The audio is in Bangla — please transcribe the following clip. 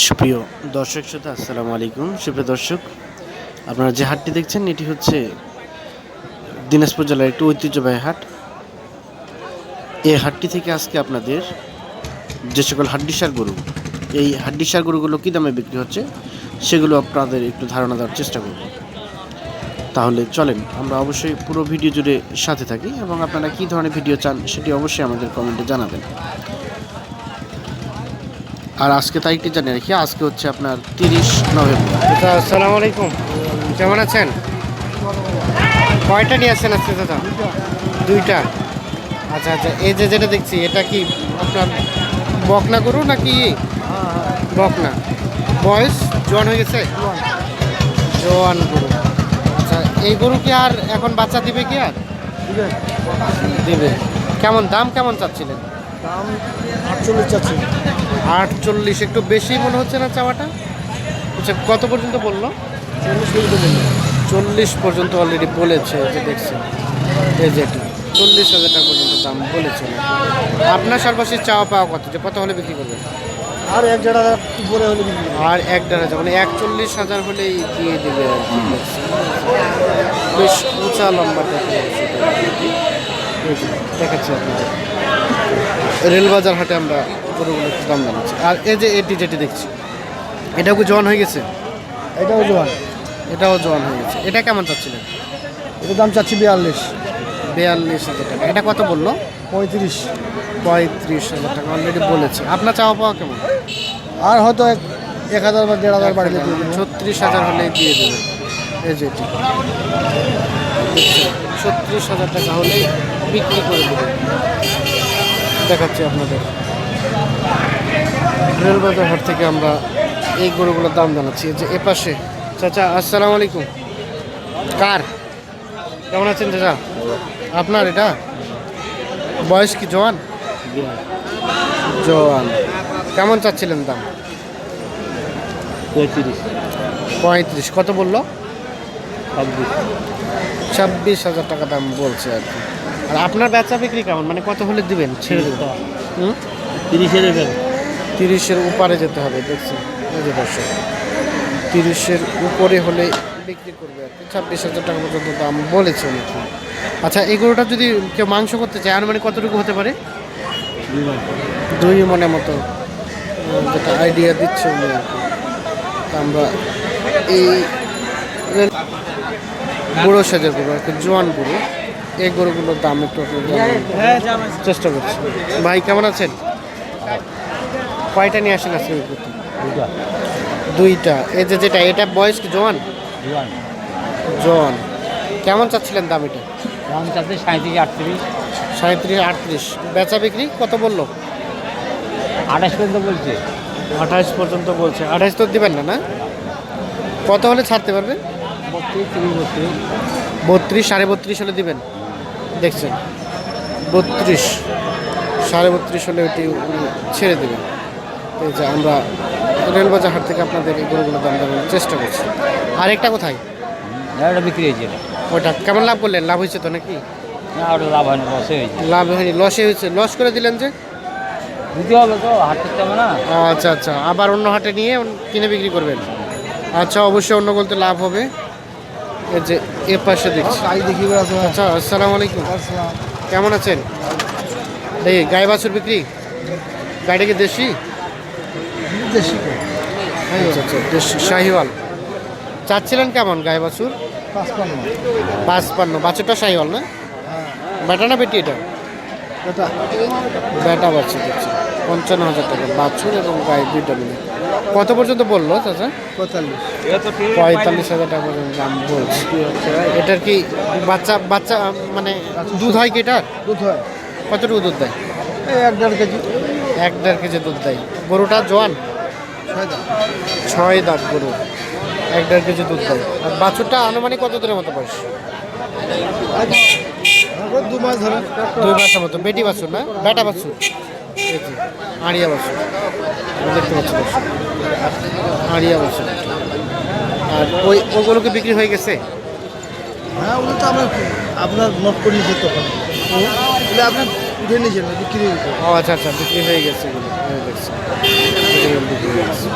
সুপ্রিয় দর্শক শ্রোতা, আসসালামু আলাইকুম। সুপ্রিয় দর্শক, আপনারা যে হাটটি দেখছেন, এটি হচ্ছে দিনাজপুর জেলার একটি ঐতিহ্যবাহী হাট। এই হাটটি থেকে আজকে আপনাদের যে সকল হাড্ডিসার গরু, এই হাড্ডিসার গরুগুলো কী দামে বিক্রি হচ্ছে, সেগুলো আপনাদের একটু ধারণা দেওয়ার চেষ্টা করব। তাহলে চলেন, আমরা অবশ্যই পুরো ভিডিও জুড়ে সাথে থাকি এবং আপনারা কী ধরনের ভিডিও চান, সেটি অবশ্যই আমাদের কমেন্টে জানাবেন। আর আজকে তারিখটি জানিয়ে রাখি আজকে হচ্ছে আপনার তিরিশ নভেম্বর। আসসালামু আলাইকুম। কেমন আছেন? কয়টা নিয়ে আসছেন আজকে দাদা? দুইটা। আচ্ছা আচ্ছা এই যে যেটা দেখছি এটা কি আপনার বকনা গরু নাকি বকনা। বয়স? জোয়ান হয়ে গেছে? জোয়ান গরু। আচ্ছা এই গরু কি আর এখন বাচ্চা দিবে কি আর? দিবে। কেমন দাম কেমন চাচ্ছিলেন? দাম আটচল্লিশ চাচ্ছি। আটচল্লিশ একটু বেশি মনে হচ্ছে না চাওয়াটা? আচ্ছা কত পর্যন্ত বলল? চল্লিশ পর্যন্ত অলরেডি বলেছে যে দেখছি এই চল্লিশ হাজার টাকা পর্যন্ত দাম বলেছে। আপনার সর্বশেষ চাওয়া পাওয়া কত? যে কত হলে বিক্রি করবেন? আর এক দেড় হাজার উপরে হলে আর এক দেড় হাজার মানে একচল্লিশ হাজার হলেই দিয়ে দেবে বেশ উঁচা লম্বা দেখাচ্ছি আপনাদের। রেলবাজার হাটে আমরা গরুগুলো একটু দাম জানাচ্ছি। আর এই যে এটি যেটি দেখছি এটাও কি জোয়ান হয়ে গেছে? এটাও জোয়ান। এটাও জোয়ান হয়ে গেছে। এটা কেমন চাচ্ছিলেন? এটার দাম চাচ্ছি বিয়াল্লিশ। বিয়াল্লিশ হাজার টাকা। এটা কত বলল? পঁয়ত্রিশ। পঁয়ত্রিশ হাজার টাকা অলরেডি বলেছে। আপনার চাওয়া পাওয়া কেমন? আর হয়তো এক এক হাজার বা দেড় হাজার দেবো ছত্রিশ হাজার হলে দিয়ে দেবে। এই যে এটি ছত্রিশ হাজার টাকা হলেই বিক্রি করে দেবে। দেখাচ্ছি আপনাদের। রেলবাজার হাট থেকে আমরা এই গরুগুলোর দাম জানাচ্ছি। যে এপাশে চাচা আসসালামু আলাইকুম। কার? কেমন আছেন চাচা? আপনার এটা? বয়স কি জোয়ান? জোয়ান। কেমন চাচ্ছিলেন দাম? পঁয়ত্রিশ। পঁয়ত্রিশ। কত বলল? ছাব্বিশ। হাজার টাকা দাম বলছে আর কি। আর আপনার বেচা বিক্রি কেমন? মানে কত হলে দিবেন? ছেড়ে দেবেন হুম? তিরিশের উপরে যেতে হবে দেখছি দর্শক তিরিশের উপরে হলে বিক্রি করবে আর কি। ছাব্বিশ হাজার টাকা পর্যন্ত দাম বলেছে নাকি আচ্ছা এই গরুটা যদি কেউ মাংস করতে চায় আর মানে কতটুকু হতে পারে? দুই মনে। মতো যেটা আইডিয়া দিচ্ছে উনি আর কি। আমরা এই বুড়ো সাজের গরু আর কি জোয়ান গরু। এই গরুগুলোর দাম একটু চেষ্টা করছি। ভাই কেমন আছেন? কয়টা নিয়ে আসেন আজকে? দুইটা। এই যে যেটা এটা বয়স কি জোয়ান? জোয়ান। কেমন চাচ্ছিলেন দাম এটা? দাম চাচ্ছে সাঁত্রিশ আটত্রিশ। সাঁত্রিশ আটত্রিশ। বেচা বিক্রি কত বলল? আঠাশ পর্যন্ত বলছে। আঠাশ পর্যন্ত বলছে। আঠাশ তো দিবেন না না? কত হলে ছাড়তে পারবেন বত্রিশ তিরিশ বত্রিশ। বত্রিশ সাড়ে বত্রিশ হলে দিবেন। দেখছেন? বত্রিশ সাড়ে বত্রিশ হলে ওটি ছেড়ে দেবেন। এই যে আমরা রেলবাজার হাট থেকে আপনাদের এই গরুগুলো দাম দেওয়ার চেষ্টা করছি। আরেকটা কোথায়? এটা বিক্রি হয়েছে ওটা কেমন লাভ করলেন? লাভ হয়েছে তো নাকি? না ওটা লাভ হয়নি লসে হয়েছে। লাভ হয়নি লসে হয়েছে। লস করে দিলেন যে? দিতে হবে তো হাট করতে না। আচ্ছা আচ্ছা। আবার অন্য হাটে নিয়ে কিনে বিক্রি করবেন। আচ্ছা অবশ্যই অন্য বলতে লাভ হবে। এই যে এ পাশে দেখছি। দেখি আচ্ছা আসসালামু আলাইকুম। কেমন আছেন? এই গায়ে বাছুর বিক্রি? গাড়িটা কি দেশি? আচ্ছা আচ্ছা দেশি শাহিওয়াল। চাচ্ছিলেন কেমন গায়ে বাছুর? পাঁচপান্ন। বাছুরটা শাহিওয়াল না? বেটা না বেটি এটা? বেটা বাছুর পঞ্চান্ন হাজার টাকা। বাছুর এবং গায়ে দুইটা মিলে। কত পর্যন্ত বলল চাচা? পঁয়তাল্লিশ। হাজার টাকা পর্যন্ত দাম বলছে। এটার কি বাচ্চা বাচ্চা মানে দুধ হয় কি এটার? দুধ হয়। কতটুকু দুধ দেয়? এক দেড় কেজি। এক দেড় কেজি দুধ দেয়। গরুটা জোয়ান? ছয় দাঁত। গরু। এক দেড় কেজি দুধ দেয়। আর বাছুরটা আনুমানিক কত দিনের মতো বয়স? দু মাস ধরে। দুই মাসের মতো। বেটি বাছুর না? বেটা বাছুর? যে, আড়িয়া বাছুর। দেখতে পাচ্ছি। আড়িয়া বাছুর। আর ওই ওগুলোকে বিক্রি হয়ে গেছে? হ্যাঁ ওগুলো তো আমরা আপনার নট করে নিয়েছি তখন। ওগুলো আপনার উঠে নিয়েছেন বিক্রি হয়েছে ও আচ্ছা আচ্ছা বিক্রি হয়ে গেছে এগুলো। হয়ে হয়ে গেছে।